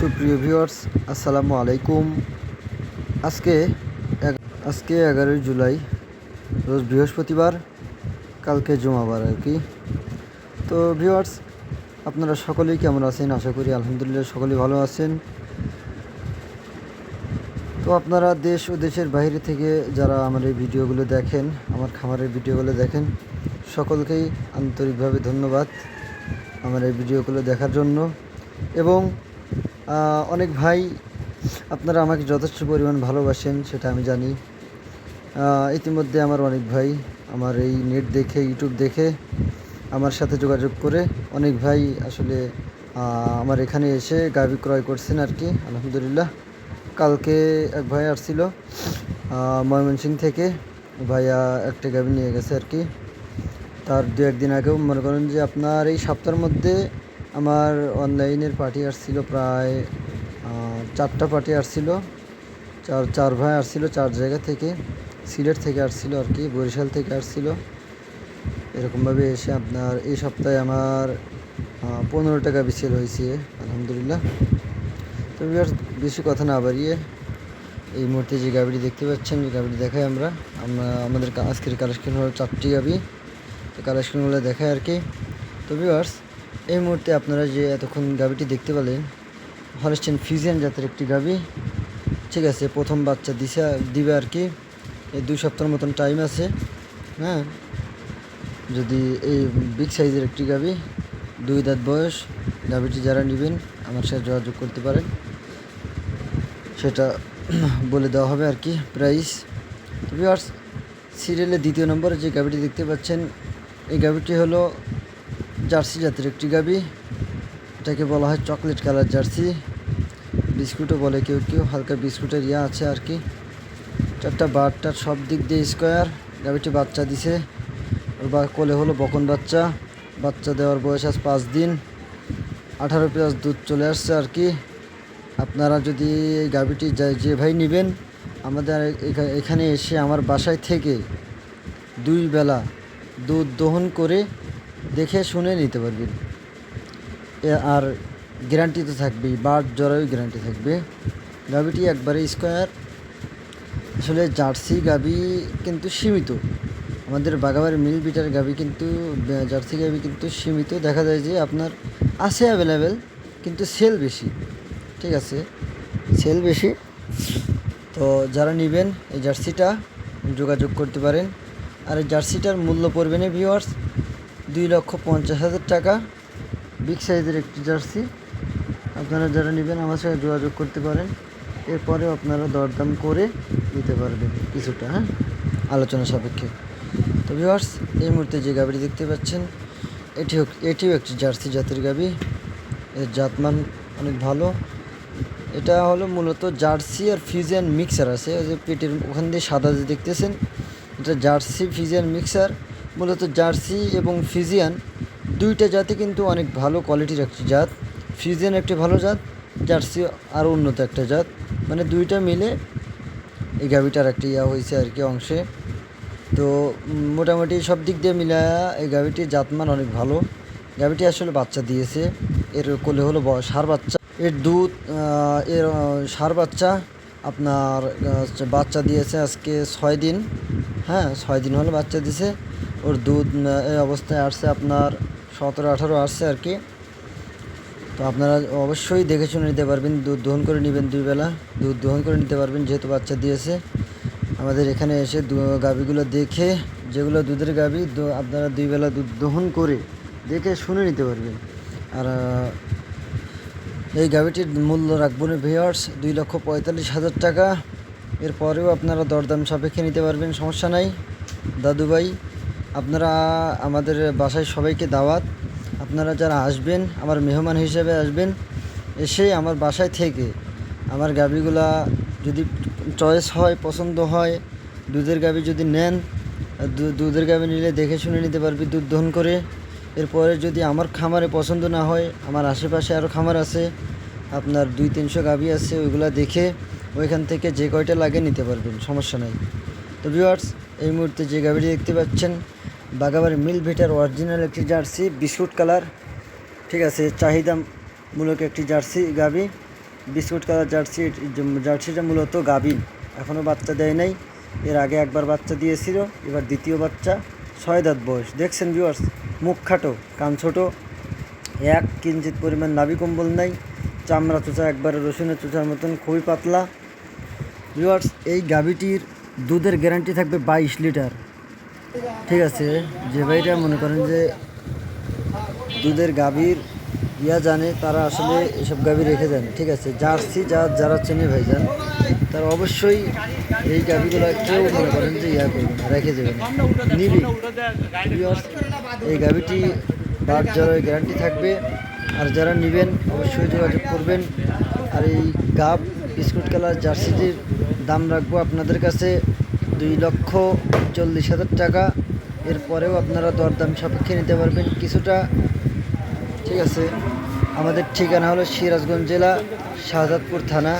সুপ্রিয় ভিউয়ার্স, আসসালামু আলাইকুম। আজকে আজকে এগারোই জুলাই, রোজ বৃহস্পতিবার, কালকে জুমাবার আর কি। তো ভিউয়ার্স, আপনারা সকলেই কেমন আছেন? আশা করি আলহামদুলিল্লাহ সকলেই ভালো আছেন। তো আপনারা দেশ ও দেশের বাইরে থেকে যারা আমার এই ভিডিওগুলো দেখেন, আমার খামারের ভিডিওগুলো দেখেন, সকলকেই আন্তরিকভাবে ধন্যবাদ আমার এই ভিডিওগুলো দেখার জন্য। এবং অনেক ভাই, আপনারা আমাকে যথেষ্ট পরিমাণ ভালোবাসেন, সেটা আমি জানি। ইতিমধ্যে আমার অনেক ভাই, আমার এই নেট দেখে, ইউটিউব দেখে, আমার সাথে যোগাযোগ করে অনেক ভাই আসলে আমার এখানে এসে গাভি ক্রয় করছেন আর কি, আলহামদুলিল্লাহ। কালকে এক ভাই আসছিল ময়মনসিং থেকে, ভাইয়া একটা গাভি নিয়ে গেছে আর কি। তার দু একদিন আগেও মনে করেন যে আপনার এই সপ্তাহের মধ্যে আমার অনলাইনের পার্টি আসছিল প্রায় চারটা পার্টি আসছিল। চার চার ভাই আসছিল চার জায়গা থেকে, সিলেট থেকে আসছিল আর কি, বরিশাল থেকে আসছিল। এরকমভাবে এসে আপনার এই সপ্তাহে আমার পনেরো টাকা বিসেল হয়েছে, আলহামদুলিল্লাহ। তো বিয়ার বেশি কথা না বাড়িয়ে এই মুহূর্তে যে গাড়িটি দেখতে পাচ্ছেন, যে গাড়িটি দেখাই আমরা আমরা আমাদের আজকের কালেকশন হলো চারটি গাবি। তো কালেকশনগুলো দেখায় আর কি। তো ভিউয়ার্স এই মুহূর্তে আপনারা যে এতক্ষণ গাবিটি দেখতে পেলেন হলস্টেন ফিজিয়ান জাতের একটি গাবি ঠিক আছে, প্রথম বাচ্চা দিছে, দিবে আর কি। এই দুই সপ্তাহের মতন টাইম আছে হ্যাঁ? যদি এই বিগ সাইজের একটি গাবি দুই দাঁত বয়স গাবিটি যারা নেবেন, আমার সাথে যোগাযোগ করতে পারেন। সেটা বলে দেওয়া হবে আর কি প্রাইস ভিউয়ার্স সিরিয়ালের দ্বিতীয় নম্বরে যে গাবিটি দেখতে পাচ্ছেন, এই গাবিটি হলো জার্সি জাতের একটি গাবি। এটাকে বলা হয় চকলেট কালার জার্সি। বিস্কুটও বলে কেউ কেউ, হালকা বিস্কুটের ইয়া আছে আর কি। চারটা বারটার সব দিক দিয়ে স্কোয়ার। গাবিটি বাচ্চা দিছে। বা কোলে হলো বকন বাচ্চা। বাচ্চা দেওয়ার বয়স আজ পাঁচ দিন। আঠারো প্লাস দুধ চলে আসছে আর কি। আপনারা যদি এই গাবিটি যে ভাই নেবেন, আমাদের এখা- এখানে এসে আমার বাসায় থেকে দুই বেলা দুধ দহন করে দেখে শুনে নিতে পারবেন এ আর গ্যারান্টি তো থাকবেই, বার জরায়ু গ্যারান্টি থাকবে। গাবিটি একবারে স্কোয়ার আসলে জার্সি গাবি কিন্তু সীমিত। আমাদের বাগাবার মিল বিটার গাবি কিন্তু জার্সি গাবি কিন্তু সীমিত। দেখা যায় যে আপনার আছে অ্যাভেলেবেল কিন্তু সেল বেশি। ঠিক আছে? সেল বেশি। তো যারা নেবেন এই জার্সিটা, যোগাযোগ করতে পারেন। আর এই জার্সিটার মূল্য পড়বে না ভিওয়ার্স দুই লক্ষ পঞ্চাশ হাজার টাকা। বিগ সাইজের একটি জার্সি আপনারা যারা নেবেন আমার সাথে যোগাযোগ করতে পারেন। এরপরেও আপনারা দরদাম করে নিতে পারবেন কিছুটা হ্যাঁ? আলোচনা সাপেক্ষে। তো ভিওয়ার্স এই মুহূর্তে যে গাবিটি দেখতে পাচ্ছেন এটিও এটিও একটি জার্সি জাতের গাবি। এর জাতমান অনেক ভালো। এটা হলো মূলত জার্সি আর ফিজিয়ান মিক্সার আছে। ওই যে পেটের ওখান দিয়ে সাদা যে দেখতেছেন, এটা জার্সি ফিজিয়ান মিক্সার মূলত জার্সি এবং ফিজিয়ান দুইটা জাতি কিন্তু অনেক ভালো কোয়ালিটির একটি জাত। ফিজিয়ান একটি ভালো জাত, জার্সি আরও উন্নত একটা জাত। মানে দুইটা মিলে এই গাভিটার একটা ইয়া হয়েছে আর কি অংশে। তো মোটামুটি সব দিক দিয়ে মিলায়া এই গাভিটির জাতমান অনেক ভালো। গাভিটি আসলে বাচ্চা দিয়েছে। এর কোলে হলো ষাঁড় বাচ্চা। এর দুধ এর সার বাচ্চা আপনার বাচ্চা দিয়েছে আজকে ছয় দিন। হ্যাঁ ছয় দিন হলো বাচ্চা দিছে ওর দুধ এই অবস্থায় আসছে আপনার সতেরো, আঠারো আসছে আর কি। তো আপনারা অবশ্যই দেখে শুনে নিতে পারবেন, দুধ দহন করে নেবেন দুই বেলা, দুধ দহন করে নিতে পারবেন, যেহেতু বাচ্চা দিয়েছে। আমাদের এখানে এসে গাভীগুলো দেখে, যেগুলো দুধের গাভী আপনারা দুই বেলা দুধ দহন করে দেখে শুনে নিতে পারবেন। আর, এই গাভীটির মূল্য রাখব না ভিওয়ার্স দুই লক্ষ পঁয়তাল্লিশ হাজার টাকা। এরপরেও আপনারা দরদাম সাপেক্ষে নিতে পারবেন, সমস্যা নাই। দাদু ভাই আপনারা আমাদের বাসায় সবাইকে দাওয়াত। আপনারা যারা আসবেন, আমার মেহমান হিসেবে আসবেন এসে আমার বাসায় থেকে আমার গাভীগুলা যদি চয়েস হয়, পছন্দ হয়, দুধের গাভী যদি নেন দুধের গাভী নিলে দেখে শুনে নিতে পারবি, দুধ দহন করে। এরপরে যদি আমার খামারে পছন্দ না হয়, আমার আশেপাশে আরও খামার আছে, আপনার দুই, তিনশো গাভী আছে, ওইগুলা দেখে ওইখান থেকে যে কয়টা লাগে নিতে পারবেন, সমস্যা নাই। তো ভিউয়ার্স এই মুহূর্তে যে গাভীটি দেখতে পাচ্ছেন বাগাবাড়ি মিল ভিটার অরিজিনাল একটি জার্সি, বিস্কুট কালার, ঠিক আছে, চাহিদামূলক একটি জার্সি, গাভী। বিস্কুট কালার জার্সি, জার্সিটা মূলত গাভিন এখনও বাচ্চা দেয় নাই। এর আগে একবার বাচ্চা দিয়েছিল, এবার দ্বিতীয় বাচ্চা, ছয় দাঁত বয়স। দেখছেন ভিউয়ার্স মুখ খাটো, কান ছোটো, এক কিঞ্চিত পরিমাণ নাভি কম্বল নাই, চামড়া চোচা একবারে রসুনের চোচার মতন, খুবই পাতলা। ভিউয়ার্স এই গাভিটির দুধের গ্যারান্টি থাকবে বাইশ লিটার। ঠিক আছে, যে ভাইটা মনে করেন যে দুধের গাভীর ইয়া জানে, তারা আসলে এসব গাভী রেখে দেন, ঠিক আছে? জার্সি যা, যারা চেনে ভাই যান তারা অবশ্যই এই গাভীগুলো কেউ মনে করেন যে ইয়া করবে না, রেখে দেবে না। নিবি। এই গাভীটি বাদ জ্বরের গ্যারান্টি থাকবে। আর যারা নেবেন, অবশ্যই যোগাযোগ করবেন। আর এই গাব বিস্কুট কালার জার্সিটির দাম রাখব আপনাদের কাছে। দুই লক্ষ চল্লিশ হাজার টাকা। এরপরেও আপনারা দরদাম সাপেক্ষে নিতে পারবেন কিছুটা। ঠিক আছে। আমাদের ঠিকানা হলো সিরাজগঞ্জ জেলা, শাহজাদপুর থানা,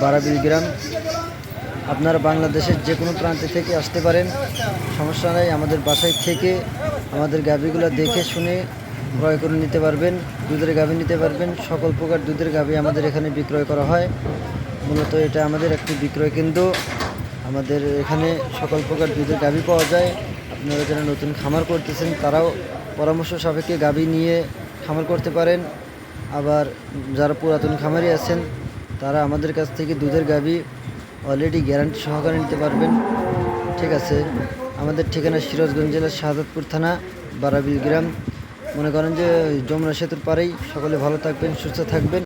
বারাবিল গ্রাম। আপনারা বাংলাদেশের যে কোনো প্রান্তে থেকে আসতে পারেন। সমস্যা নাই, আমাদের বাসায় থেকে আমাদের গাভীগুলো দেখে শুনে ক্রয় করে নিতে পারবেন, দুধের গাভী নিতে পারবেন। সকল প্রকার দুধের গাভী আমাদের এখানে বিক্রয় করা হয়। মূলত এটা আমাদের একটি বিক্রয় কেন্দ্র। আমাদের এখানে সকল প্রকার দুধের গাভী পাওয়া যায়। আপনারা যারা নতুন খামার করতেছেন, তারাও পরামর্শ সাপেক্ষে গাভী নিয়ে খামার করতে পারেন। আবার যারা পুরাতন খামারি আছেন, তারা আমাদের কাছ থেকে দুধের গাভী অলরেডি গ্যারান্টি সহকারে নিতে পারবেন। ঠিক আছে, আমাদের ঠিকানা সিরাজগঞ্জ জেলার শাহাদতপুর থানা, বারাবিল গ্রাম। মনে করেন যে যমুনা সেতুর পারেই সকলে ভালো থাকবেন, সুস্থ থাকবেন।